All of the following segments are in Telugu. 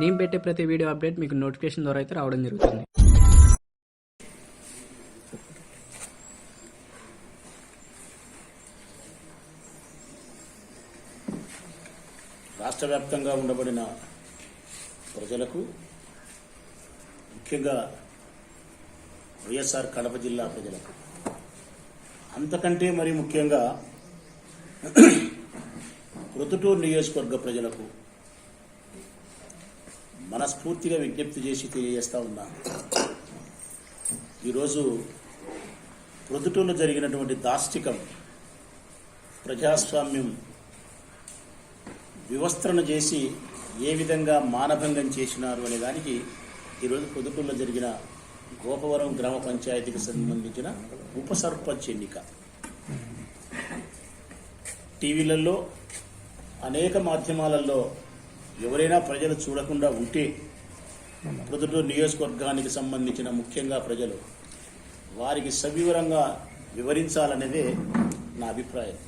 నేను పెట్టే ప్రతి వీడియో అప్డేట్ మీకు నోటిఫికేషన్ ద్వారా అయితే రావడం జరుగుతుంది. రాష్ట్ర వ్యాప్తంగా ఉండబడిన ప్రజలకు ముఖ్యంగా వైఎస్ఆర్ కడప జిల్లా ప్రజలకు అంతకంటే మరి ముఖ్యంగా ప్రొద్దుటూరు నియోజకవర్గ ప్రజలకు మనస్ఫూర్తిగా విజ్ఞప్తి చేసి తెలియజేస్తూ ఉన్నా. ఈరోజు ప్రొద్దుటూరులో జరిగినటువంటి దాష్టికం ప్రజాస్వామ్యం వివస్త్రణ చేసి ఏ విధంగా మానభంగం చేసినారు అనే దానికి ఈరోజు పొద్దుటూరులో జరిగిన గోపవరం గ్రామ పంచాయతీకి సంబంధించిన ఉప సర్పంచ్ ఎన్నిక. టీవీలలో అనేక మాధ్యమాలలో ఎవరైనా ప్రజలు చూడకుండా ఉంటే ప్రొద్దుటూరు నియోజకవర్గానికి సంబంధించిన ముఖ్యంగా ప్రజలు వారికి సవివరంగా వివరించాలనేదే నా అభిప్రాయం.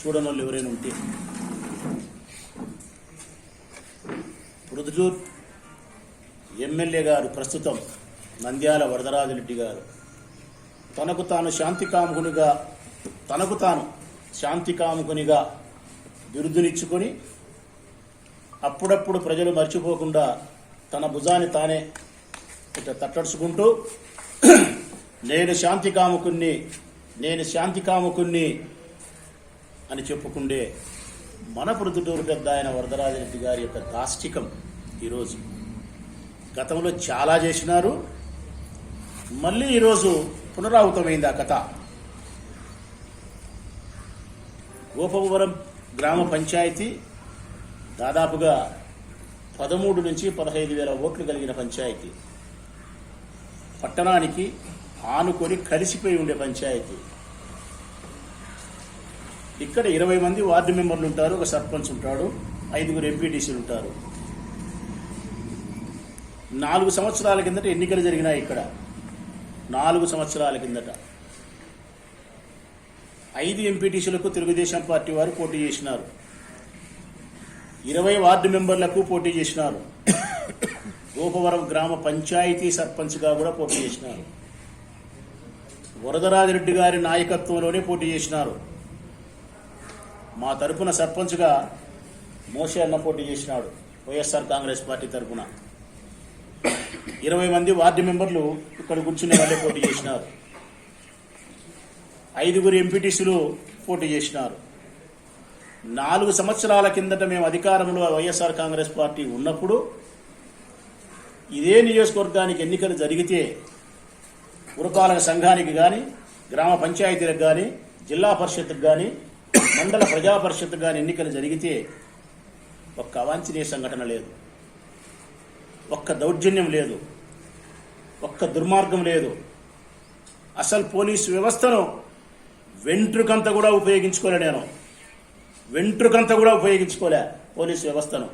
చూడని వాళ్ళు ఎవరైనా ఉంటే. ప్రొద్దుటూరు ఎమ్మెల్యే గారు ప్రస్తుతం నంద్యాల వరదరాజరెడ్డి గారు. తనకు తాను శాంతి కాముకునిగా తనకు తాను శాంతి కాముకునిగా బిరుదునిచ్చుకొని అప్పుడప్పుడు ప్రజలు మర్చిపోకుండా తన భుజాన్ని తానే ఇట్లా తట్టడుచుకుంటూ నేను శాంతి కాముకుణ్ణి నేను శాంతి కాముకుణ్ణి అని చెప్పుకుండే మన ప్రొద్దుటూరు పెద్ద ఆయన వరదరాజరెడ్డి గారి యొక్క దాష్టికం ఈరోజు. గతంలో చాలా చేసినారు. మళ్ళీ ఈరోజు పునరావృతమైంది ఆ కథ. గోపవరం గ్రామ పంచాయతీ దాదాపుగా పదమూడు నుంచి పదహైదు వేల ఓట్లు కలిగిన పంచాయతీ. పట్టణానికి ఆనుకొని కలిసిపోయి ఉండే పంచాయతీ. ఇక్కడ ఇరవై మంది వార్డు మెంబర్లు ఉంటారు ఒక సర్పంచ్ ఉంటాడు ఐదుగురు ఎంపీటీసీలు ఉంటారు. నాలుగు సంవత్సరాల కిందట ఎన్నికలు జరిగినాయి ఇక్కడ. నాలుగు సంవత్సరాల కిందట. ఐదు ఎంపీటీసీలకు తెలుగుదేశం పార్టీ వారు పోటీ చేసినారు. ఇరవై వార్డు మెంబర్లకు పోటీ చేసినారు. గోపవరం గ్రామ పంచాయతీ సర్పంచ్గా కూడా పోటీ చేసినారు. వరదరాజిరెడ్డి గారి నాయకత్వంలోనే పోటీ చేసినారు. మా తరపున సర్పంచ్గా మోసే అన్న పోటీ చేసినాడు వైఎస్ఆర్ కాంగ్రెస్ పార్టీ తరపున. ఇరవై మంది వార్డు మెంబర్లు ఇక్కడ కూర్చునే వాళ్ళే పోటీ చేసినారు. ఐదుగురు ఎంపీటీసీలు పోటీ చేసినారు. నాలుగు సంవత్సరాల కిందట మేము అధికారంలో వైఎస్ఆర్ కాంగ్రెస్ పార్టీ ఉన్నప్పుడు ఇదే నియోజకవర్గానికి ఎన్నికలు జరిగితే పురపాలక సంఘానికి కానీ గ్రామ పంచాయతీలకు కానీ జిల్లా పరిషత్కు కానీ మండల ప్రజా పరిషత్కు కానీ ఎన్నికలు జరిగితే ఒక్క అవాంఛనీయ సంఘటన లేదు. ఒక్క దౌర్జన్యం లేదు. ఒక్క దుర్మార్గం లేదు. అసలు పోలీసు వ్యవస్థను వెంట్రుకంత కూడా ఉపయోగించుకోలే నేను. వెంట్రుకంత కూడా ఉపయోగించుకోలే పోలీసు వ్యవస్థను.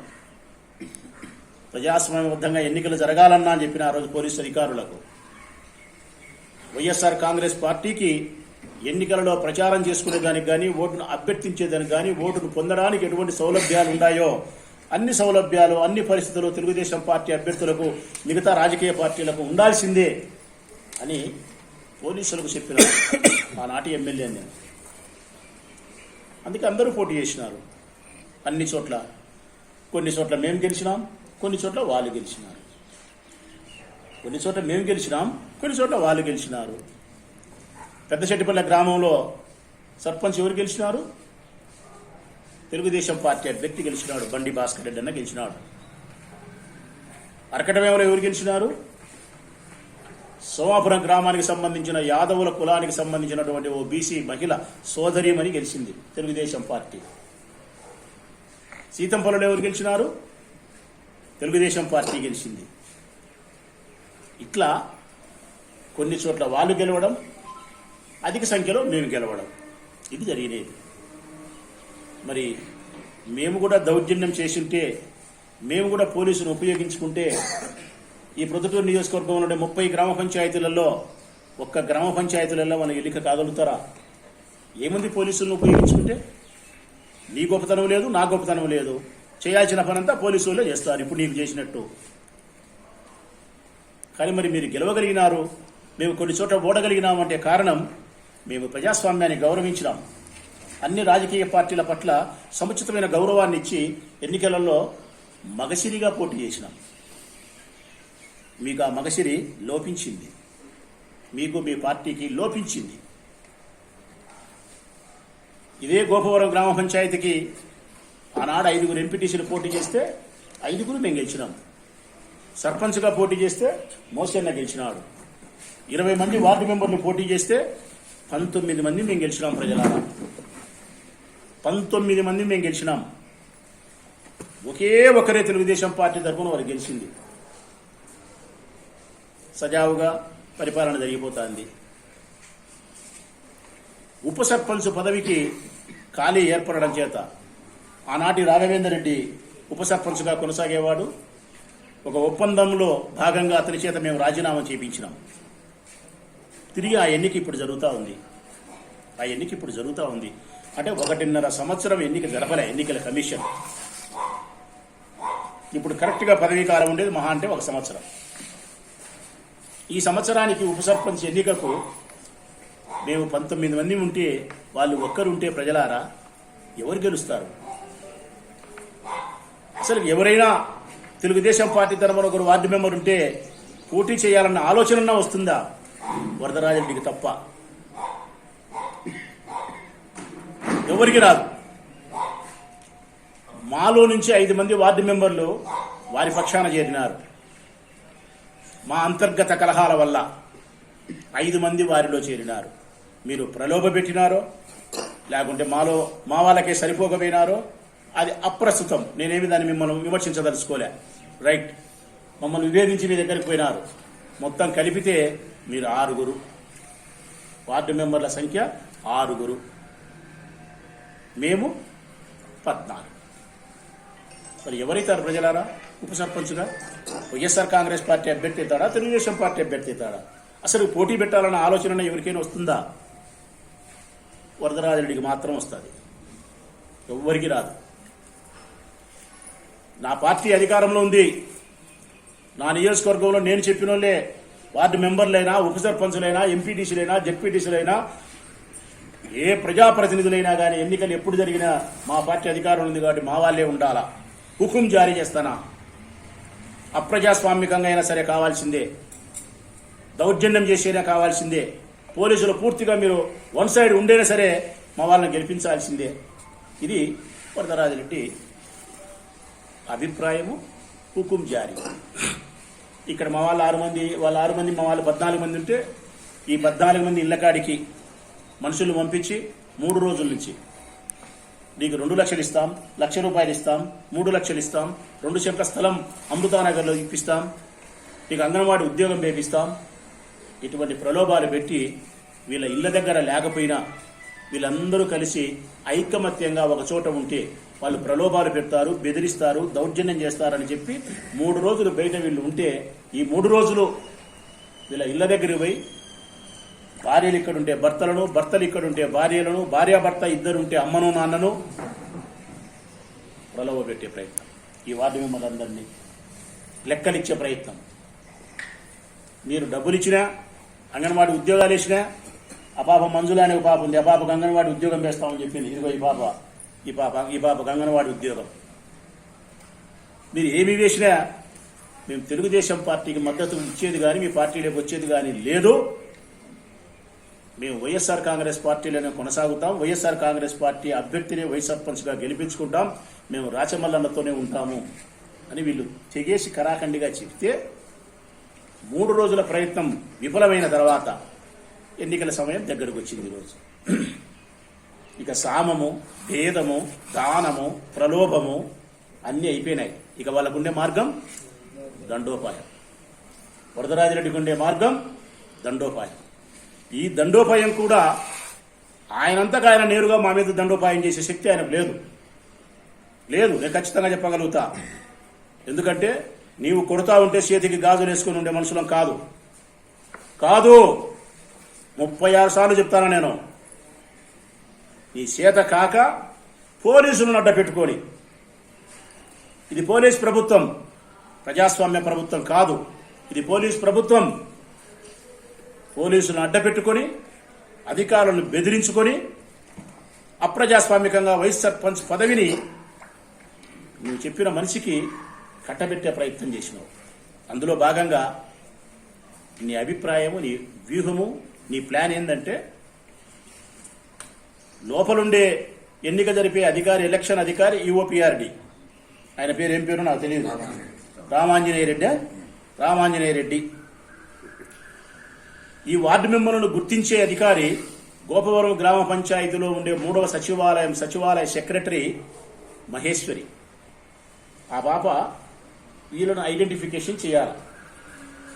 ప్రజాస్వామ్యబద్ధంగా ఎన్నికలు జరగాలన్నా అని చెప్పిన ఆ రోజు పోలీసు అధికారులకు. వైఎస్ఆర్ కాంగ్రెస్ పార్టీకి ఎన్నికలలో ప్రచారం చేసుకునే దానికి కానీ ఓటును అభ్యర్థించేదానికి కానీ ఓటును పొందడానికి ఎటువంటి సౌలభ్యాలు ఉన్నాయో అన్ని సౌలభ్యాలు అన్ని పరిస్థితులు తెలుగుదేశం పార్టీ అభ్యర్థులకు మిగతా రాజకీయ పార్టీలకు ఉండాల్సిందే అని పోలీసులకు చెప్పిన ఆనాటి ఎమ్మెల్యే నేను. అందుకే అందరూ పోటీ చేసినారు. అన్ని చోట్ల కొన్ని చోట్ల మేము గెలిచినాం కొన్ని చోట్ల వాళ్ళు గెలిచినారు. కొన్ని చోట్ల మేము గెలిచినాం కొన్ని చోట్ల వాళ్ళు గెలిచినారు. పెద్దశెట్టిపల్లె గ్రామంలో సర్పంచ్ ఎవరు గెలిచినారు? తెలుగుదేశం పార్టీ అభ్యర్థి గెలిచినాడు బండి భాస్కర్ రెడ్డి అన్న గెలిచినాడు. అరకటమేమలో ఎవరు గెలిచినారు? సోమాపురం గ్రామానికి సంబంధించిన యాదవుల కులానికి సంబంధించినటువంటి ఓ బీసీ మహిళ సోదరిమని గెలిచింది. తెలుగుదేశం పార్టీ. సీతంపల్లిలో ఎవరు గెలిచినారు? తెలుగుదేశం పార్టీ గెలిచింది. ఇట్లా కొన్ని చోట్ల వాళ్ళు గెలవడం అధిక సంఖ్యలో మేము గెలవడం. ఇది జరిగినది. మరి మేము కూడా దౌర్జన్యం చేసింటే మేము కూడా పోలీసును ఉపయోగించుకుంటే ఈ ప్రొద్దుటూరు నియోజకవర్గంలో ఉండే ముప్పై గ్రామ పంచాయతీలలో ఒక్క గ్రామ పంచాయతీలలో మనం ఎన్నిక కాగలుగుతారా? ఏముంది పోలీసులను ఉపయోగించుకుంటే? నీ గొప్పతనం లేదు నా గొప్పతనం లేదు. చేయాల్సిన పనంతా పోలీసు వాళ్ళే చేస్తారు ఇప్పుడు నీకు చేసినట్టు. కానీ మరి మీరు గెలవగలిగినారు మేము కొన్ని చోట్ల ఓడగలిగినామంటే కారణం మేము ప్రజాస్వామ్యాన్ని గౌరవించినాం. అన్ని రాజకీయ పార్టీల పట్ల సముచితమైన గౌరవాన్ని ఇచ్చి ఎన్నికలలో మగసిరిగా పోటీ చేసినాం. మీకు ఆ మగసిరి లోపించింది. మీకు మీ పార్టీకి లోపించింది. ఇదే గోపవరం గ్రామ పంచాయతీకి ఆనాడు ఐదుగురు ఎంపీటీసీలు పోటీ చేస్తే ఐదుగురు మేము గెలిచినాం. సర్పంచ్గా పోటీ చేస్తే మోసన్న గెలిచినాడు. ఇరవై మంది వార్డు మెంబర్లు పోటీ చేస్తే పంతొమ్మిది మంది మేము గెలిచినాం ప్రజలారా. పంతొమ్మిది మంది మేము గెలిచినాం. ఒకే ఒకరే తెలుగుదేశం పార్టీ తరఫున వారు గెలిచింది. సజావుగా పరిపాలన జరిగిపోతుంది. ఉప సర్పంచ్ పదవికి ఖాళీ ఏర్పడడం చేత ఆనాటి రాఘవేందర్ రెడ్డి ఉప సర్పంచ్గా కొనసాగేవాడు. ఒక ఒప్పందంలో భాగంగా అతని చేత మేము రాజీనామా చేయించినాం తిరిగి ఆ ఎన్నిక ఇప్పుడు జరుగుతూ ఉంది. ఆ ఎన్నిక ఇప్పుడు జరుగుతూ ఉంది. అంటే ఒకటిన్నర సంవత్సరం ఎన్నిక జరపలే ఎన్నికల కమిషన్. ఇప్పుడు కరెక్ట్గా పదవీ కాలం ఉండేది మహా అంటే ఒక సంవత్సరం. ఈ సంవత్సరానికి ఉప సర్పంచ్ ఎన్నికకు మేము పంతొమ్మిది మంది ఉంటే వాళ్ళు ఒక్కరుంటే ప్రజలారా? ఎవరు గెలుస్తారు? అసలు ఎవరైనా తెలుగుదేశం పార్టీ తరఫున ఒకరు వార్డు మెంబర్ ఉంటే పోటీ చేయాలన్న ఆలోచన వస్తుందా? వరదరాజరెడ్డికి తప్ప. ఎవరికి రాదు. మాలో నుంచి ఐదు మంది వార్డు మెంబర్లు వారి పక్షాన చేరినారు. మా అంతర్గత కలహాల వల్ల ఐదు మంది వారిలో చేరినారు. మీరు ప్రలోభ పెట్టినారో లేకుంటే మాలో మా వాళ్ళకే సరిపోకపోయినారో అది అప్రస్తుతం. నేనేమి దాన్ని మిమ్మల్ని విమర్శించదలుచుకోలే. రైట్. మమ్మల్ని విభేదించి మీ దగ్గరికి పోయినారు. మొత్తం కలిపితే మీరు ఆరుగురు. వార్డు మెంబర్ల సంఖ్య ఆరుగురు. మేము పద్నాలుగు. మరి ఎవరైతారు ప్రజలారా? ఉప సర్పంచ్గా వైఎస్ఆర్ కాంగ్రెస్ పార్టీ అభ్యర్థి అవుతాడా తెలుగుదేశం పార్టీ అభ్యర్థి అవుతాడా అసలు పోటీ పెట్టాలన్న ఆలోచన ఎవరికైనా వస్తుందా? వరదరాజుడికి మాత్రం వస్తుంది. ఎవ్వరికి రాదు. నా పార్టీ అధికారంలో ఉంది. నా నియోజకవర్గంలో నేను చెప్పిన వాళ్ళే వార్డు మెంబర్లైనా ఉప సర్పంచులైనా ఎంపీటీసీలైనా జెడ్పీటీసీలైనా ఏ ప్రజాప్రతినిధులైనా కానీ ఎన్నికలు ఎప్పుడు జరిగినా మా పార్టీ అధికారం ఉంది కాబట్టి మా వాళ్ళే ఉండాలా? హుకుం జారీ చేస్తానా? అప్రజాస్వామికంగా అయినా సరే కావాల్సిందే. దౌర్జన్యం చేసేనా కావాల్సిందే. పోలీసులు పూర్తిగా మీరు వన్ సైడ్ ఉండేనా సరే మా వాళ్ళని గెలిపించాల్సిందే. ఇది వరదరాజిరెడ్డి అభిప్రాయము హుకుం జారీ. ఇక్కడ మా వాళ్ళు ఆరు మంది వాళ్ళ ఆరు మంది మా వాళ్ళు పద్నాలుగు మంది ఉంటే ఈ పద్నాలుగు మంది ఇళ్ళకాడికి మనుషులు పంపించి మూడు రోజుల నుంచి నీకు రెండు లక్షలు ఇస్తాం లక్ష రూపాయలు ఇస్తాం మూడు లక్షలు ఇస్తాం రెండు చెంట్ల స్థలం అమృతానగర్లో ఇప్పిస్తాం నీకు అంగన్వాడీ ఉద్యోగం వేపిస్తాం ఇటువంటి ప్రలోభాలు పెట్టి వీళ్ళ ఇళ్ళ దగ్గర లేకపోయినా వీళ్ళందరూ కలిసి ఐకమత్యంగా ఒక చోట ఉంటే వాళ్ళు ప్రలోభాలు పెడతారు బెదిరిస్తారు దౌర్జన్యం చేస్తారని చెప్పి మూడు రోజులు బయట వీళ్ళు ఉంటే ఈ మూడు రోజులు వీళ్ళ ఇళ్ళ దగ్గరికి పోయి భార్యలు ఇక్కడ ఉండే భర్తలను భర్తలు ఇక్కడ ఉండే భార్యలను భార్యాభర్త ఇద్దరుంటే అమ్మను నాన్నను ప్రలోభ ప్రయత్నం. ఈ వార్డు మెంబర్లందరినీ లెక్కలిచ్చే ప్రయత్నం. మీరు డబ్బులు ఇచ్చినా ఉద్యోగాలు ఇచ్చినా ఆ పాప మంజుల అనే ఒక పాప ఉంది. ఆ పాపకు అంగన్వాడి ఉద్యోగం వేస్తామని చెప్పింది. ఇదిగో ఈ పాప. ఈ పాప ఈ పాపకు అంగన్వాడి ఉద్యోగం. మీరు ఏమి వేసినా మేము తెలుగుదేశం పార్టీకి మద్దతు ఇచ్చేది కానీ మీ పార్టీలోకి వచ్చేది కానీ లేదు. మేము వైఎస్ఆర్ కాంగ్రెస్ పార్టీలోనే కొనసాగుతాం. వైఎస్ఆర్ కాంగ్రెస్ పార్టీ అభ్యర్థిని వైస్ సర్పంచ్గా గెలిపించుకుంటాం. మేము రాచమల్లన్నతోనే ఉంటాము అని వీళ్ళు తెగేసి కరాఖండిగా చెప్తే మూడు రోజుల ప్రయత్నం విఫలమైన తర్వాత ఎన్నికల సమయం దగ్గరకు వచ్చింది ఈరోజు. ఇక సామము భేదము దానము ప్రలోభము అన్నీ అయిపోయినాయి. ఇక వాళ్ళకుండే మార్గం దండోపాయం. వరదరాజిరెడ్డికి ఉండే మార్గం దండోపాయం. ఈ దండోపాయం కూడా ఆయనంతకు ఆయన నేరుగా మా మీద దండోపాయం చేసే శక్తి ఆయనకు లేదు. లేదు నేను ఖచ్చితంగా చెప్పగలుగుతా. ఎందుకంటే నీవు కొడతా ఉంటే చేతికి గాజులు వేసుకుని ఉండే మనుషులం కాదు. కాదు! ముప్పై ఆరు సార్లు చెప్తాను నేను. నీ చేత కాక పోలీసులను అడ్డ పెట్టుకొని. ఇది పోలీస్ ప్రభుత్వం. ప్రజాస్వామ్య ప్రభుత్వం కాదు. ఇది పోలీస్ ప్రభుత్వం. పోలీసులను అడ్డపెట్టుకొని అధికారులను బెదిరించుకొని అప్రజాస్వామికంగా వైస్ సర్పంచ్ పదవిని నువ్వు చెప్పిన మనిషికి కట్టబెట్టే ప్రయత్నం చేసినావు. అందులో భాగంగా నీ అభిప్రాయము నీ వ్యూహము నీ ప్లాన్ ఏంటంటే లోపలుండే ఎన్నిక జరిపే అధికారి ఎలక్షన్ అధికారి ఈఓపిఆర్డి. ఆయన పేరు ఏం పేరు? నాకు తెలియదు రామాంజనేయ రెడ్డి. రామాంజనేయ రెడ్డి. ఈ వార్డు మెంబర్లను గుర్తించే అధికారి గోపవరం గ్రామ పంచాయతీలో ఉండే మూడవ సచివాలయం సచివాలయ సెక్రటరీ మహేశ్వరి. ఆ పాప వీళ్ళను ఐడెంటిఫికేషన్ చేయాలి.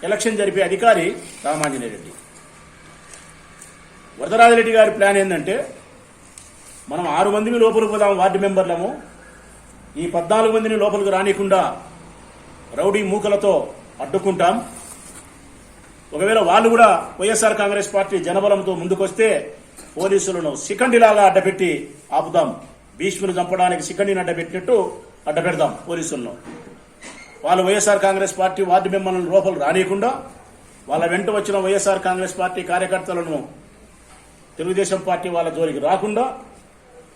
ఎలక్షన్ జరిపే అధికారి రామాంజనేయ రెడ్డి. వరదరాజరెడ్డి గారి ప్లాన్ ఏంటంటే మనం ఆరు మందిని లోపలికి పోదాం వార్డు మెంబర్లము. ఈ పద్నాలుగు మందిని లోపలికి రానికుండా రౌడీ మూకలతో అడ్డుకుంటాం. ఒకవేళ వాళ్ళు కూడా వైఎస్ఆర్ కాంగ్రెస్ పార్టీ జనబలంతో ముందుకొస్తే పోలీసులను శిఖండిలాగా అడ్డపెట్టి ఆపుదాం. భీష్ముని చంపడానికి శిఖండిని అడ్డపెట్టినట్టు అడ్డపెడదాం పోలీసులను. వాళ్ళు వైఎస్ఆర్ కాంగ్రెస్ పార్టీ వార్డు మెంబర్లను లోపలు రానియకుండా వాళ్ళ వెంట వచ్చిన వైఎస్ఆర్ కాంగ్రెస్ పార్టీ కార్యకర్తలను తెలుగుదేశం పార్టీ వాళ్ళ జోలికి రాకుండా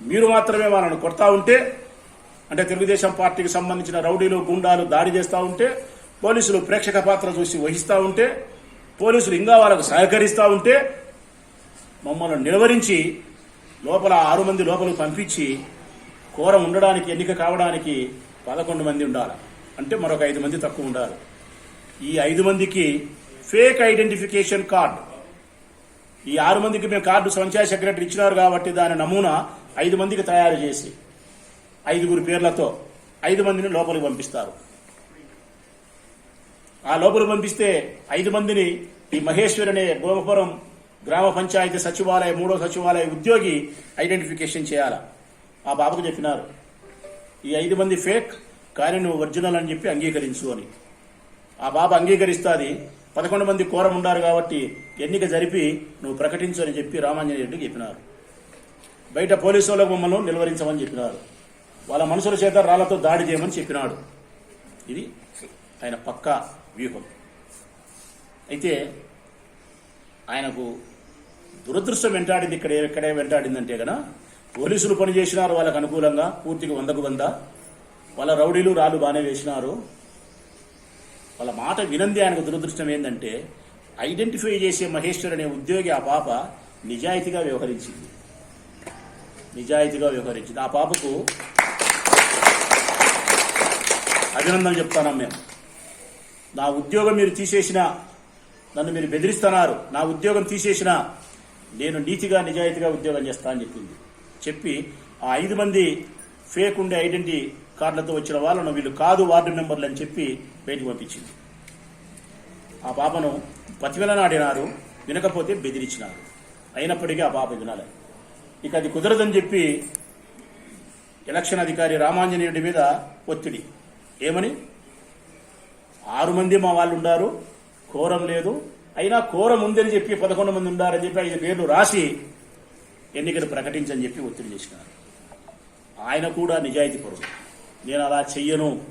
మీరు మాత్రమే వాళ్ళను కొడతా ఉంటే అంటే తెలుగుదేశం పార్టీకి సంబంధించిన రౌడీలు గుండాలు దాడి చేస్తూ ఉంటే పోలీసులు ప్రేక్షక పాత్ర చూసి వహిస్తూ ఉంటే పోలీసులు ఇంకా వాళ్ళకు సహకరిస్తూ ఉంటే మమ్మల్ని నిలవరించి లోపల ఆరు మంది లోపలికి పంపించి కూర ఉండడానికి ఎన్నిక కావడానికి పదకొండు మంది ఉండాలి. అంటే మరొక ఐదు మంది తక్కువ ఉండాలి. ఈ ఐదు మందికి ఫేక్ ఐడెంటిఫికేషన్ కార్డు. ఈ ఆరు మందికి మేము కార్డు సంచార సెక్రటరీ ఇచ్చినారు కాబట్టి దాని నమూనా ఐదు మందికి తయారు చేసి ఐదుగురు పేర్లతో ఐదు మందిని లోపలికి పంపిస్తారు. ఆ లోపల పంపిస్తే ఐదు మందిని ఈ మహేశ్వర్ అనే భూమపురం గ్రామ పంచాయతీ సచివాలయ మూడో సచివాలయ ఉద్యోగి ఐడెంటిఫికేషన్ చేయాల? ఆ బాబుకు చెప్పినారు. ఈ ఐదు మంది ఫేక్ కానీ నువ్వు ఒరిజినల్ అని చెప్పి అంగీకరించు అని. ఆ బాబు అంగీకరిస్తాది. పదకొండు మంది కోరం ఉండారు కాబట్టి ఎన్నిక జరిపి నువ్వు ప్రకటించు అని చెప్పి రామాంజనేయ రెడ్డికి చెప్పినారు. బయట పోలీసు వాళ్ళకు మమ్మల్ని నిలువరించమని చెప్పినారు. వాళ్ళ మనుషుల చేత రాళ్ళతో దాడి చేయమని చెప్పినాడు. ఇది ఆయన పక్కా వ్యూహం. అయితే ఆయనకు దురదృష్టం వెంటాడింది ఇక్కడ ఎక్కడే వెంటాడిందంటే కదా పోలీసులు పని చేసినారు వాళ్ళకు అనుకూలంగా పూర్తిగా వందకు వంద. వాళ్ళ రౌడీలు రాళ్ళు బాగానే వేసినారు. వాళ్ళ మాట వినంది ఆయనకు దురదృష్టం ఏంటంటే ఐడెంటిఫై చేసే మహేశ్వర్ అనే ఉద్యోగి ఆ పాప నిజాయితీగా వ్యవహరించింది. నిజాయితీగా వ్యవహరించింది. ఆ పాపకు అభినందనలు చెప్తాను మేము. నా ఉద్యోగం మీరు తీసేసినా నన్ను మీరు బెదిరిస్తున్నారు. నా ఉద్యోగం తీసేసినా నేను నీతిగా నిజాయితీగా ఉద్యోగం చేస్తా అని చెప్పింది. చెప్పి ఆ ఐదు మంది ఫేక్ ఉండే ఐడెంటిటీ కార్డులతో వచ్చిన వాళ్ళను వీళ్ళు కాదు వార్డు మెంబర్లు అని చెప్పి బయటకు పంపించింది. ఆ పాపను బతిమలనాడినారు వినకపోతే బెదిరించినారు. అయినప్పటికీ ఆ పాప వినాలి. ఇక అది కుదరదని చెప్పి ఎలక్షన్ అధికారి రామాంజనేయుడి మీద ఒత్తిడి. ఏమని? ఆరు మంది మా వాళ్ళు ఉన్నారు కోరం లేదు. అయినా కోరం ఉందని చెప్పి పదకొండు మంది ఉన్నారని చెప్పి ఐదు పేర్లు రాసి ఎన్నికలు ప్రకటించని చెప్పి ఒత్తిడి చేసినారు. ఆయన కూడా నిజాయితీ పరుడు. నేను అలా చెయ్యను.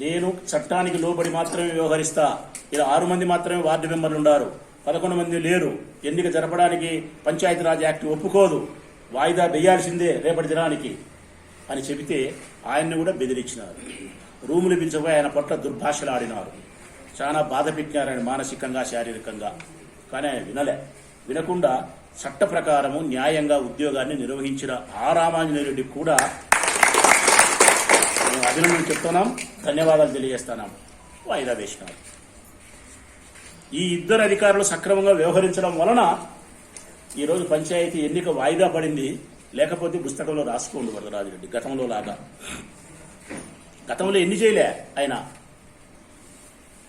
నేను చట్టానికి లోబడి మాత్రమే వ్యవహరిస్తా. ఇలా ఆరు మంది మాత్రమే వార్డు మెంబర్లు ఉన్నారు పదకొండు మంది లేరు. ఎన్నిక జరపడానికి పంచాయతీరాజ్ యాక్ట్ ఒప్పుకోదు. వాయిదా వేయాల్సిందే రేపటి దినానికి అని చెబితే ఆయన్ని కూడా బెదిరించినారు. రూములు పిలిచిపోయి ఆయన పట్ల దుర్భాషలు ఆడినారు చాలా బాధ పెట్టినారు ఆయన మానసికంగా శారీరకంగా. కానీ ఆయన వినలే. వినకుండా చట్ట ప్రకారము న్యాయంగా ఉద్యోగాన్ని నిర్వహించిన ఆ రామాంజనేయుడి కూడా మేము అభినందన చెప్తున్నాం ధన్యవాదాలు తెలియజేస్తున్నాం. వాయిదా వేసినారు. ఈ ఇద్దరు అధికారులు సక్రమంగా వ్యవహరించడం వలన ఈరోజు పంచాయతీ ఎన్నిక వాయిదా పడింది. లేకపోతే పుస్తకంలో రాసుకోండి వరదరాజిరెడ్డి గతంలో లాగా. గతంలో ఎన్ని చేయలే ఆయన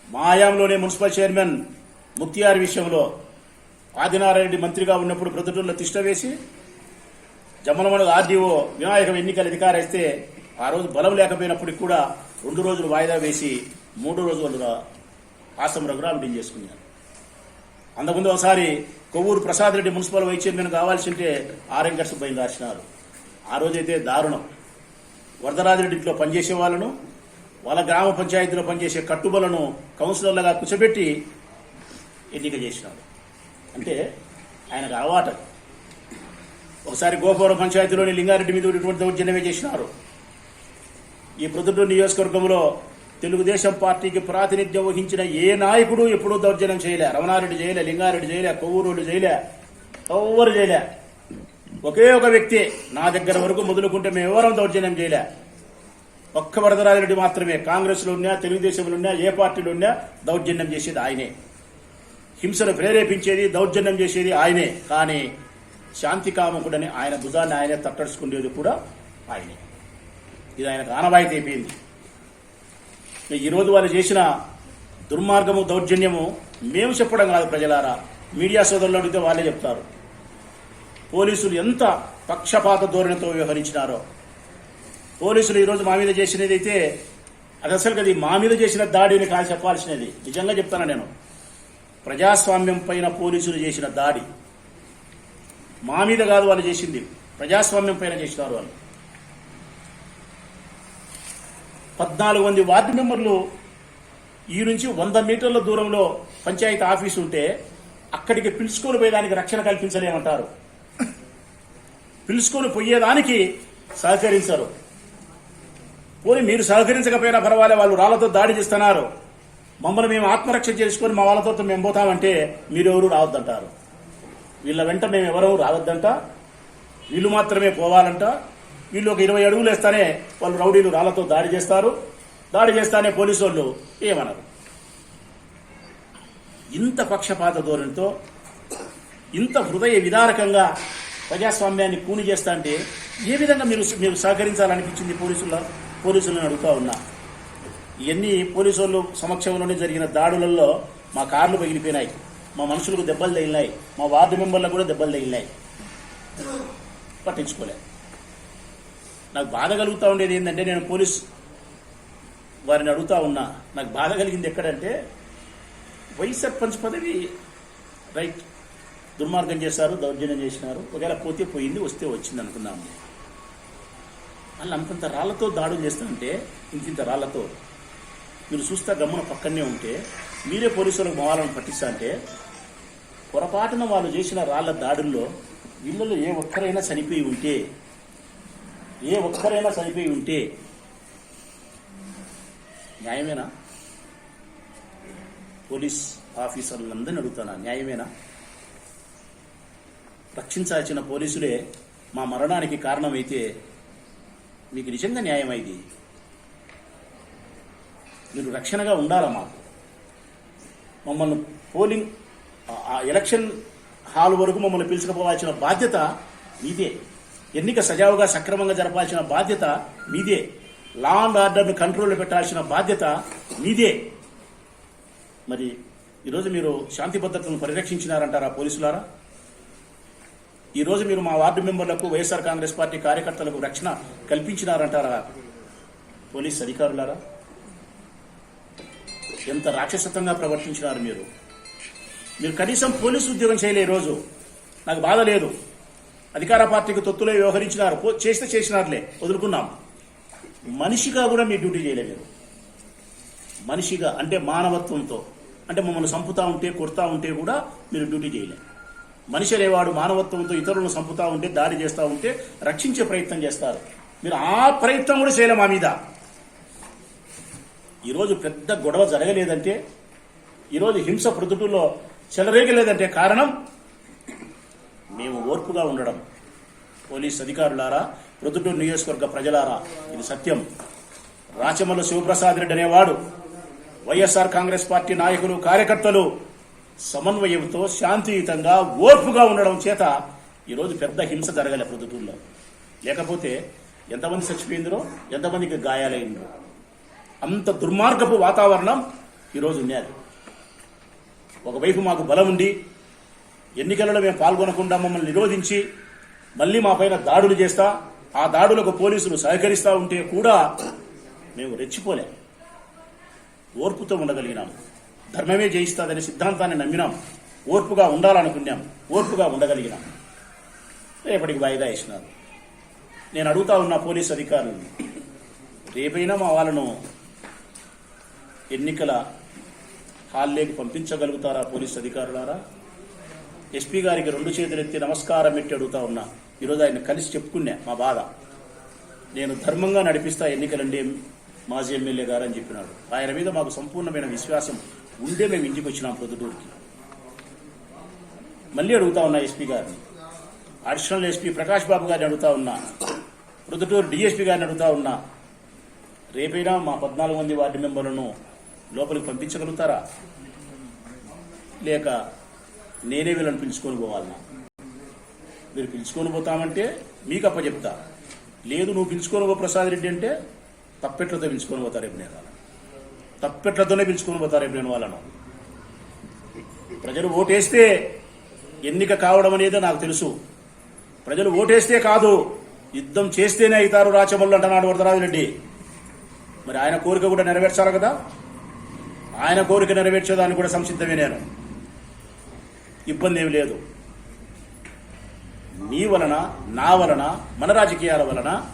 మాయాంలోనే మున్సిపల్ చైర్మన్ ముక్తియార్ విషయంలో ఆదినారాయణ మంత్రిగా ఉన్నప్పుడు ప్రొద్దుటూరులో తిష్ట వేసి జమ్మలమడు ఆర్డీఓ వినాయక ఎన్నికల అధికారం ఇస్తే ఆ రోజు బలం లేకపోయినప్పటికి కూడా రెండు రోజులు వాయిదా వేసి మూడు రోజులుగా వాళ్ళు రా- ఆసం చేసుకున్నారు. అంతకుముందు ఒకసారి Kovvuru Prasad Reddy municipal vice chairman కావాల్సి ఉంటే సుబ్బయ్య దాచినారు ఆ రోజైతే దారుణం. వరదరాజిరెడ్డి ఇంట్లో పనిచేసే వాళ్ళను వాళ్ళ గ్రామ పంచాయతీలో పనిచేసే కట్టుబలను కౌన్సిలర్లుగా కూర్చోబెట్టి ఎన్నిక చేసినాడు అంటే ఆయనకు అలవాటు. ఒకసారి గోపురం పంచాయతీలోని లింగారెడ్డి మీద ఇటువంటి దౌర్జన్యమే చేసినారు. ఈ ప్రొద్దుటూరు నియోజకవర్గంలో తెలుగుదేశం పార్టీకి ప్రాతినిధ్యం వహించిన ఏ నాయకుడు ఎప్పుడూ దౌర్జన్యం చేయలే. రమణారెడ్డి చేయలే లింగారెడ్డి చేయలే కొవ్వూరులు చేయలే ఎవ్వరు చేయలే. ఒకే ఒక వ్యక్తి నా దగ్గర వరకు మొదలుకుంటే మేము ఎవరం దౌర్జన్యం చేయలే. ఒక్క వరదరాజరెడ్డి మాత్రమే. కాంగ్రెస్లో ఉన్నా తెలుగుదేశంలో ఉన్నా ఏ పార్టీలో ఉన్నా దౌర్జన్యం చేసేది ఆయనే. హింసను ప్రేరేపించేది దౌర్జన్యం చేసేది ఆయనే. కానీ శాంతి కామకుడని ఆయన భుజాన్ని ఆయనే తట్టడుచుకునేది కూడా ఆయనే. ఇది ఆయనకు ఆనవాయితీ అయిపోయింది. ఈరోజు వాళ్ళు చేసిన దుర్మార్గము దౌర్జన్యము మేము చెప్పడం కాదు ప్రజలారా. మీడియా సోదరులు అడిగితే వాళ్ళే చెప్తారు. పోలీసులు ఎంత పక్షపాత ధోరణితో వ్యవహరించినారో. పోలీసులు ఈరోజు మా మీద చేసినది అయితే అది అసలు అది మా మీద చేసిన దాడిని కాదు చెప్పాల్సినది. నిజంగా చెప్తాను నేను. ప్రజాస్వామ్యం పైన పోలీసులు చేసిన దాడి. మా మీద కాదు వాళ్ళు చేసింది. ప్రజాస్వామ్యం పైన చేసినారు వాళ్ళు. పద్నాలుగు మంది వార్డు మెంబర్లు ఈ నుంచి వంద మీటర్ల దూరంలో పంచాయతీ ఆఫీసు ఉంటే అక్కడికి పిలుచుకొని పోయేదానికి రక్షణ కల్పించలేమంటారు. పిలుచుకొని పోయేదానికి సహకరించరు. పోనీ మీరు సహకరించకపోయినా పర్వాలే వాళ్ళు రాళ్ళతో దాడి చేస్తున్నారు. మమ్మల్ని మేము ఆత్మరక్ష చేసుకొని మా వాళ్ళతో మేము పోతామంటే మీరెవరు రావద్దంటారు. వీళ్ళ వెంట మేము ఎవరూ రావద్దంట. వీళ్ళు మాత్రమే పోవాలంట. వీళ్ళు ఒక ఇరవై అడుగులు వేస్తానే వాళ్ళు రౌడీలు రాళ్ళతో దాడి చేస్తారు. దాడి చేస్తానే పోలీసు వాళ్ళు ఏమనరు. ఇంత పక్షపాత ధోరణితో ఇంత హృదయ విదారకంగా ప్రజాస్వామ్యాన్ని పూని చేస్తా అంటే ఏ విధంగా మీరు మీరు సహకరించాలనిపించింది పోలీసుల పోలీసులను అడుగుతా ఉన్నా? ఇవన్నీ పోలీసు వాళ్ళు సమక్షంలోనే జరిగిన దాడులలో మా కార్లు పగిలిపోయినాయి. మా మనుషులకు దెబ్బలు తగిలినాయి. మా వార్డు మెంబర్లకు కూడా దెబ్బలు తగిలినాయి. పట్టించుకోలే. నాకు బాధ కలుగుతూ ఉండేది ఏంటంటే నేను పోలీస్ వారిని అడుగుతా ఉన్నా. నాకు బాధ కలిగింది ఎక్కడంటే వైస్ సర్పంచ్ పదవి రైట్ దుర్మార్గం చేశారు దౌర్జన్యం చేసినారు. ఒకవేళ పోతే పోయింది వస్తే వచ్చింది అనుకున్నాము వాళ్ళు అంతంత రాళ్ళతో దాడులు చేస్తుంటే ఇంతింత రాళ్ళతో మీరు చూస్తా గమ్మున పక్కనే ఉంటే మీరే పోలీసులకు మావాలను పట్టిస్తా అంటే పొరపాటున వాళ్ళు చేసిన రాళ్ళ దాడుల్లో వీళ్ళలో ఏ ఒక్కరైనా చనిపోయి ఉంటే ఏ ఒక్కరైనా చనిపోయి ఉంటే న్యాయమేనా? పోలీస్ ఆఫీసర్లందరినీ అడుగుతానా? న్యాయమేనా? రక్షించాల్సిన పోలీసులే మా మరణానికి కారణమైతే మీకు నిజంగా న్యాయం మీరు రక్షణగా ఉండాలా మాకు? మమ్మల్ని పోలింగ్ ఆ- ఎలక్షన్ హాల్ వరకు మమ్మల్ని పిలుచుకుపోవాల్సిన బాధ్యత మీదే. ఎన్నిక సజావుగా సక్రమంగా జరపాల్సిన బాధ్యత మీదే. లా అండ్ ఆర్డర్ను కంట్రోల్లో పెట్టాల్సిన బాధ్యత మీదే. మరి ఈరోజు మీరు శాంతి భద్రతను పరిరక్షించినారంటారా పోలీసులారా? ఈ రోజు మీరు మా వార్డు మెంబర్లకు వైఎస్ఆర్ కాంగ్రెస్ పార్టీ కార్యకర్తలకు రక్షణ కల్పించినారంటారా? పోలీస్ అధికారులారా? ఎంత రాక్షసత్వంగా ప్రవర్తించినారు మీరు? మీరు కనీసం పోలీసు ఉద్యోగం చేయలే ఈరోజు నాకు బాధ లేదు. అధికార పార్టీకి తొత్తులో వ్యవహరించినారు. చేస్తే చేసినారులే. వదులుకున్నాం. మనిషిగా కూడా మీ డ్యూటీ చేయలేదు మీరు. మనిషిగా అంటే మానవత్వంతో. అంటే మమ్మల్ని చంపుతా ఉంటే కొడతా ఉంటే కూడా మీరు డ్యూటీ చేయలే. మనిషి అనేవాడు మానవత్వంతో ఇతరులను చంపుతా ఉంటే దాడి చేస్తూ ఉంటే రక్షించే ప్రయత్నం చేస్తారు. మీరు ఆ ప్రయత్నం కూడా చేయలే మా మీద. ఈరోజు పెద్ద గొడవ జరగలేదంటే ఈరోజు హింస ప్రొద్దుటూరులో చెలరేగలేదంటే కారణం మేము ఓర్పుగా ఉండడం. పోలీస్ అధికారులారా ప్రొద్దుటూరు నియోజకవర్గ ప్రజలారా ఇది సత్యం. రాచమల్ల శివప్రసాద్ రెడ్డి అనేవాడు వైఎస్ఆర్ కాంగ్రెస్ పార్టీ నాయకులు కార్యకర్తలు సమన్వయంతో శాంతియుతంగా ఓర్పుగా ఉండడం చేత ఈరోజు పెద్ద హింస జరగలే ప్రొద్దుటూరులో లేకపోతే ఎంతమంది చచ్చిపోయిందో ఎంతమందికి గాయాలైందో. అంత దుర్మార్గపు వాతావరణం ఈరోజు ఉన్నది. ఒకవైపు మాకు బలం ఉండి ఎన్నికలలో మేము పాల్గొనకుండా మమ్మల్ని నిరోధించి మళ్ళీ మా పైన దాడులు చేస్తా ఆ దాడులకు పోలీసులు సహకరిస్తా ఉంటే కూడా మేము రెచ్చిపోలే. ఓర్పుతో ఉండగలిగినాము. ధర్మమే జయిస్తాదనే సిద్ధాంతాన్ని నమ్మినాం. ఓర్పుగా ఉండాలనుకున్నాం. ఓర్పుగా ఉండగలిగినాం. రేపటికి వాయిదా వేసినారు. నేను అడుగుతా ఉన్న పోలీస్ అధికారులను రేపైనా మా వాళ్ళను ఎన్నికల హాల్లోకి పంపించగలుగుతారా పోలీస్ అధికారులారా? ఎస్పీ గారికి రెండు చేతులెత్తి నమస్కారం పెట్టి అడుగుతా ఉన్నా. ఈరోజు ఆయన కలిసి చెప్పుకున్నా మా బాధ. నేను ధర్మంగా నడిపిస్తా ఎన్నికలండి మాజీ ఎమ్మెల్యే గారు అని చెప్పినాడు. ఆయన మీద మాకు సంపూర్ణమైన విశ్వాసం ఉండే మేము ఇంటికి వచ్చినాం ప్రొద్దుటూరుకి మళ్ళీ అడుగుతా ఉన్నా ఎస్పీ గారిని. అడిషనల్ ఎస్పీ ప్రకాష్ బాబు గారిని అడుగుతా ఉన్నా. ప్రొద్దుటూరు డిఎస్పీ గారిని అడుగుతా ఉన్నా. రేపైనా మా పద్నాలుగు మంది వార్డు మెంబర్లను లోపలికి పంపించగలుగుతారా? లేక నేనే వీళ్ళని పిలుచుకొని పోవాలన్నా మీరు పిలుచుకొని పోతామంటే మీకు అప్ప చెప్తా లేదు నువ్వు పిలుచుకొని పో ప్రసాద్ రెడ్డి అంటే తప్పెట్లతో పిలుచుకొని పోతా రేపు నేను తప్పెట్లతోనే పిలుచుకొని పోతారు రేపు వాళ్ళను. ప్రజలు ఓటేస్తే ఎన్నిక కావడం అనేది నాకు తెలుసు. ప్రజలు ఓటేస్తే కాదు యుద్ధం చేస్తేనే అవుతారు రాచమల్లు అంటున్నాడు వరదరాజు రెడ్డి. మరి ఆయన కోరిక కూడా నెరవేర్చాలి కదా? ఆయన కోరిక నెరవేర్చేదాన్ని కూడా సంసిద్ధమే నేను. ఇబ్బంది ఏమి లేదు. నీ వలన నా వలన మన రాజకీయాల వలన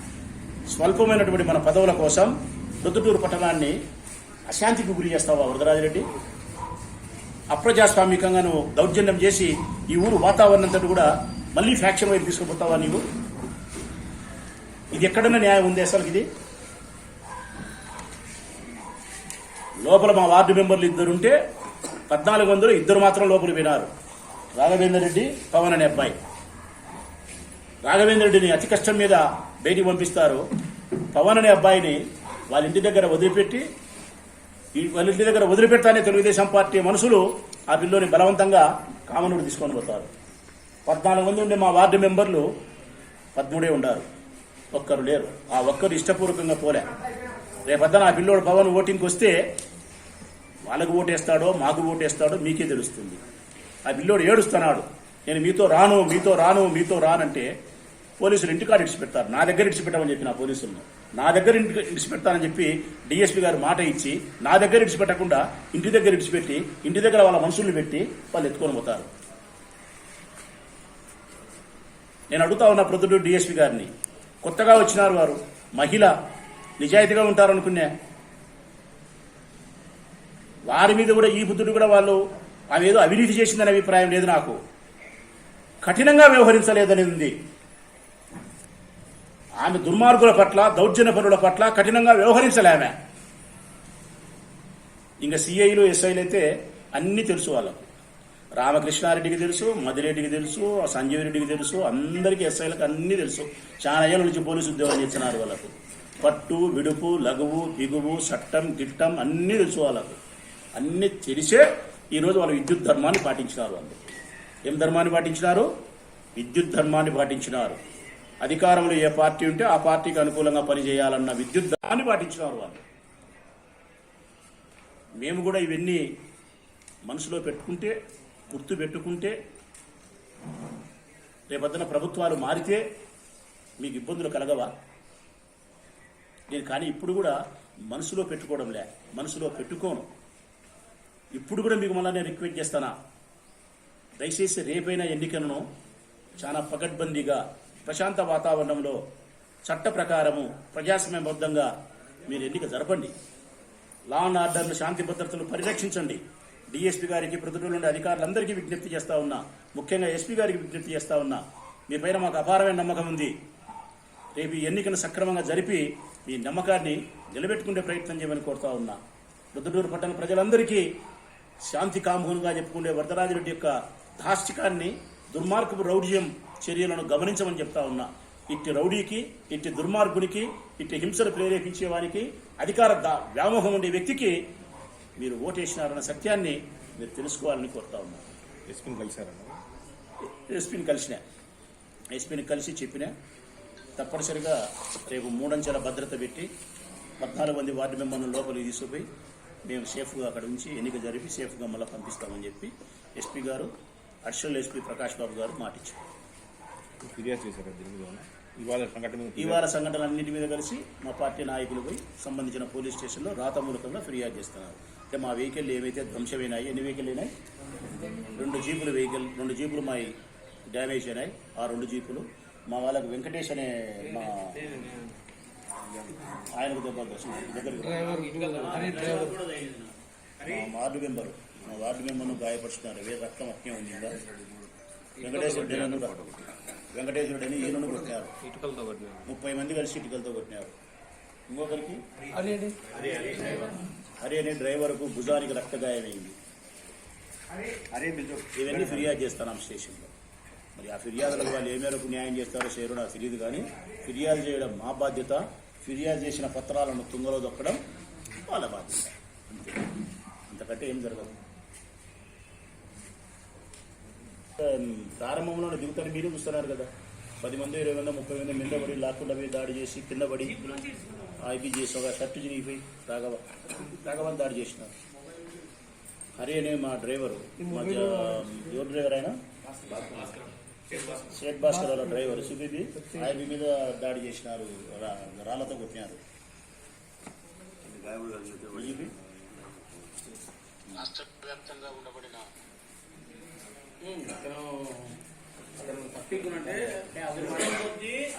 స్వల్పమైనటువంటి మన పదవుల కోసం రుద్దుటూరు పట్టణాన్ని అశాంతికి గురి చేస్తావా వరదరాజిరెడ్డి? అప్రజాస్వామికంగా నువ్వు దౌర్జన్యం చేసి ఈ ఊరు వాతావరణం అంతటి కూడా మళ్ళీ ఫ్యాక్షన్ వైపు తీసుకుపోతావా నీవు? ఇది ఎక్కడన్నా న్యాయం ఉంది అసలు ఇది? లోపల మా వార్డు మెంబర్లు ఇద్దరుంటే పద్నాలుగు వందలు ఇద్దరు మాత్రం లోపల వినారు రాఘవేంద్ర రెడ్డి పవన్ అనే అబ్బాయి. రాఘవేంద్ర రెడ్డిని అతి కష్టం మీద బయటికి పంపిస్తారు. పవన్ అనే అబ్బాయిని వాళ్ళ ఇంటి దగ్గర వదిలిపెట్టి వాళ్ళ ఇంటి దగ్గర వదిలిపెట్టానే తెలుగుదేశం పార్టీ మనుషులు ఆ బిల్లుని బలవంతంగా కామనుడు తీసుకొని పోతారు. పద్నాలుగు మంది ఉండే మా వార్డు మెంబర్లు పద్మూడే ఉండారు. ఒక్కరు లేరు. ఆ ఒక్కరు ఇష్టపూర్వకంగా పోలే. రేపొద్దున ఆ పిల్లోడు భవన్ ఓటింగ్కి వస్తే వాళ్ళకు ఓటేస్తాడో మాకు ఓటేస్తాడో మీకే తెలుస్తుంది. ఆ పిల్లోడు ఏడుస్తున్నాడు. నేను మీతో రాను మీతో రాను మీతో రానంటే పోలీసులు ఇంటికాడ ఇడిచిపెడతారు. నా దగ్గర ఇడిచిపెట్టమని చెప్పి నా పోలీసులను. నా దగ్గర ఇంటి ఇడిచిపెడతానని చెప్పి డిఎస్పీ గారు మాట ఇచ్చి నా దగ్గర ఇడిచిపెట్టకుండా ఇంటి దగ్గర ఇడిచిపెట్టి ఇంటి దగ్గర వాళ్ళ మనుషుల్ని పెట్టి వాళ్ళు ఎత్తుకొని పోతారు. నేను అడుగుతా ఉన్న ప్రొద్దుటూరు డిఎస్పీ గారిని కొత్తగా వచ్చినారు వారు మహిళ నిజాయితీగా ఉంటారనుకునే వారి మీద కూడా ఈ బుద్ధుడు కూడా వాళ్ళు ఆమె ఏదో అవినీతి చేసిందనే అభిప్రాయం లేదు నాకు. కఠినంగా వ్యవహరించలేదనేది ఉంది. ఆమె దుర్మార్గుల పట్ల దౌర్జన్య పనుల పట్ల కఠినంగా వ్యవహరించలేమె. ఇంకా సిఐలు ఎస్ఐలు అయితే అన్ని తెలుసు వాళ్ళకు. రామకృష్ణారెడ్డికి తెలుసు మదిరెడ్డికి తెలుసు సంజీవ్ రెడ్డికి తెలుసు అందరికీ ఎస్ఐలకు అన్ని తెలుసు. చాలా ఏళ్ళ నుంచి పోలీసు ఉద్యోగం చేస్తున్నారు వాళ్ళకు. పట్టు విడుపు లఘువు బిగువు చట్టం గిట్టం అన్నీ తెలుసు వాళ్ళకు. అన్ని తెలిసే ఈరోజు వాళ్ళు విద్యుత్ ధర్మాన్ని పాటించినారు వాళ్ళు. ఏం ధర్మాన్ని పాటించినారు? విద్యుత్ ధర్మాన్ని పాటించినారు. అధికారంలో ఏ పార్టీ ఉంటే ఆ పార్టీకి అనుకూలంగా పనిచేయాలన్న విద్యుత్ దాన్ని పాటించినారు వాళ్ళు. మేము కూడా ఇవన్నీ మనసులో పెట్టుకుంటే గుర్తు పెట్టుకుంటే రేపొద్దున ప్రభుత్వాలు మారితే మీకు ఇబ్బందులు కలగవా? నేను కానీ ఇప్పుడు కూడా మనసులో పెట్టుకోవడం లే మనసులో పెట్టుకోను. ఇప్పుడు కూడా మీకు మళ్ళీ నేను రిక్వెస్ట్ చేస్తానా? దయచేసి రేపైన ఎన్నికలను చాలా పకడ్బందీగా ప్రశాంత వాతావరణంలో చట్ట ప్రకారము ప్రజాస్వామ్యబద్ధంగా మీరు ఎన్నిక జరపండి. లా అండ్ ఆర్డర్ను శాంతి భద్రతలు పరిరక్షించండి. డిఎస్పీ గారికి ప్రతిరోజు నుండి అధికారులందరికీ విజ్ఞప్తి చేస్తా ఉన్నా. ముఖ్యంగా ఎస్పీ గారికి విజ్ఞప్తి చేస్తా ఉన్నా. మీ పైన మాకు అపారమైన నమ్మకం ఉంది. రేపు ఈ ఎన్నికను సక్రమంగా జరిపి మీ నమ్మకాన్ని నిలబెట్టుకునే ప్రయత్నం చేయమని కోరుతా ఉన్నా. రుద్రటూరు పట్టణ ప్రజలందరికీ శాంతి కాంభూనుగా చెప్పుకునే వరదరాజరెడ్డి యొక్క దాష్టికాన్ని దుర్మార్గపు రౌఢ్యం చర్యలను గమనించమని చెప్తా ఉన్నా. ఇట్టి రౌడీకి ఇట్టి దుర్మార్గునికి ఇట్టి హింసను ప్రేరేపించే వారికి అధికార దా- వ్యామోహం ఉండే వ్యక్తికి మీరు ఓటేసినారన్న సత్యాన్ని మీరు తెలుసుకోవాలని కోరుతా ఉన్నా. ఎస్పీని కలిశారన్న? ఎస్పీని కలిసిన. ఎస్పీని కలిసి చెప్పిన. తప్పనిసరిగా రేపు మూడంచెల భద్రత పెట్టి పద్నాలుగు మంది వార్డు మెంబర్లను లోపలికి తీసుకుపోయి మేము సేఫ్గా అక్కడ ఉంచి ఎన్నిక జరిపి సేఫ్గా మళ్ళీ పంపిస్తామని చెప్పి ఎస్పీ గారు అడిషనల్ ఎస్పీ ప్రకాష్ బాబు గారు మాటిచ్చారు. ఫిర్యాదు చేశారు దీని మీద ఏమన్నా? ఇవాళ సంఘటన మీద మీద కలిసి మా పార్టీ నాయకులు పోయి సంబంధించిన పోలీస్ స్టేషన్లో రాతమూలకంగా ఫిర్యాదు చేస్తున్నారు. అంటే మా వెహికల్ ఏవైతే ధ్వంసమైనాయి ఎన్ని వెహికల్ అయినాయి? రెండు జీపులు వెహికల్ రెండు జీపులు మా డ్యామేజ్ అయినాయి. ఆ రెండు జీపులు మా వాళ్ళకి వెంకటేష్ అనే మా ఆయనకు దెబ్బ మా వార్డు మెంబర్ మా వార్డు మెంబర్ను గాయపరుచుకున్నారు వేరే రక్తం అక్కే ఉంది? ఇంకా వెంకటేశ్వరుడు అని ఈయనను కొట్టినారు. ముప్పై మంది కలిసి ఇటుకలతో కొట్టినారు. ఇంకొకరికి? హరి అనే డ్రైవర్కు భుజానికి రక్తగాయమైంది. ఇవన్నీ ఫిర్యాదు చేస్తాను స్టేషన్లో. మరి ఆ ఫిర్యాదులకు వాళ్ళు ఏ మేరకు న్యాయం చేస్తారో చేయరో నాకు తెలియదు కానీ ఫిర్యాదు చేయడం మా బాధ్యత. ఫిర్యాదు చేసిన పత్రాలను తుంగలో దొక్కడం వాళ్ళ బాధ్యత. అంతే. అంతకంటే ఏం జరగదు. ప్రారంభంలోనే దిగుతారు మీరు చూస్తున్నారు కదా. పది మంది ఇరవై మంది ముప్పై మంది మీద పడి లాక్కుండా పోయి దాడి చేసి కింద పడి ఐపీ చేసి ఒక షర్టు చినిగిపోయి రాఘవ రాఘవని దాడి చేసినారు. హరి అనే మా డ్రైవరు మా ఎవరు డ్రైవర్ ఆయన? షేక్ భాస్కర్ వాళ్ళ డ్రైవర్ సుబీబి ఆయన మీద దాడి చేసినారు రాళ్ళతో కొట్టినారు. ఈబి రాష్ట్ర వ్యాప్తంగా ఉండబడిన అతను అతను తప్పికునంటే అతను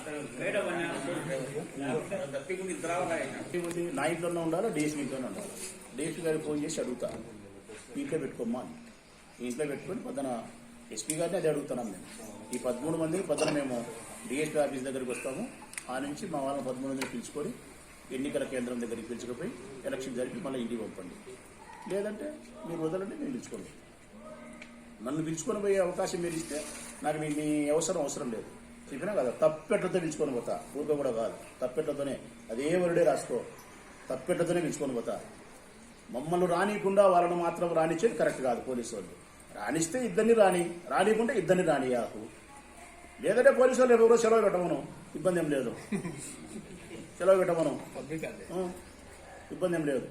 అతను బయట పడినాడు తప్పికుని ఇద్దరు మంది నా ఇంట్లోనే ఉండాలా? డిఎస్పీ ఇంట్లోనే ఉండాలి? డిఎస్పీ గారికి ఫోన్ చేసి అడుగుతా. ఇంట్లో పెట్టుకోమ్మా ఇంట్లో పెట్టుకొని పొద్దున ఎస్పీ గారిని అదే అడుగుతున్నాం మేము ఈ పదమూడు మంది పొద్దున మేము డిఎస్పీ ఆఫీస్ దగ్గరికి వస్తాము. ఆ నుంచి మా వాళ్ళని పదమూడు మందిని పిలుచుకొని ఎన్నికల కేంద్రం దగ్గరికి పిలుచుకుపోయి ఎలక్షన్ జరిపి మళ్ళీ ఇంటికి పంపండి. లేదంటే మీరు వదలండి మేము పిలుచుకోండి. నన్ను పిలుచుకొని పోయే అవకాశం మీరు ఇస్తే నాకు మీ మీ అవసరం అవసరం లేదు. చెప్పినా కదా తప్పెట్లతో పిలుచుకొని పోతా. ఊరిక కూడా కాదు. తప్పెట్లతోనే. అదే వరుడే రాసుకో. తప్పెట్లతోనే పిలుచుకొని పోతా. మమ్మల్ని రానియకుండా వాళ్ళను మాత్రం రానిచ్చేది కరెక్ట్ కాదు పోలీసు వాళ్ళు. రానిస్తే ఇద్దరిని రాని రానియకుంటే ఇద్దరిని రానియాకు లేదంటే పోలీసు వాళ్ళు ఎవరో సెలవు పెట్టమను. ఇబ్బంది ఏం లేదు. సెలవు పెట్టమను. ఇబ్బంది ఏం లేదు.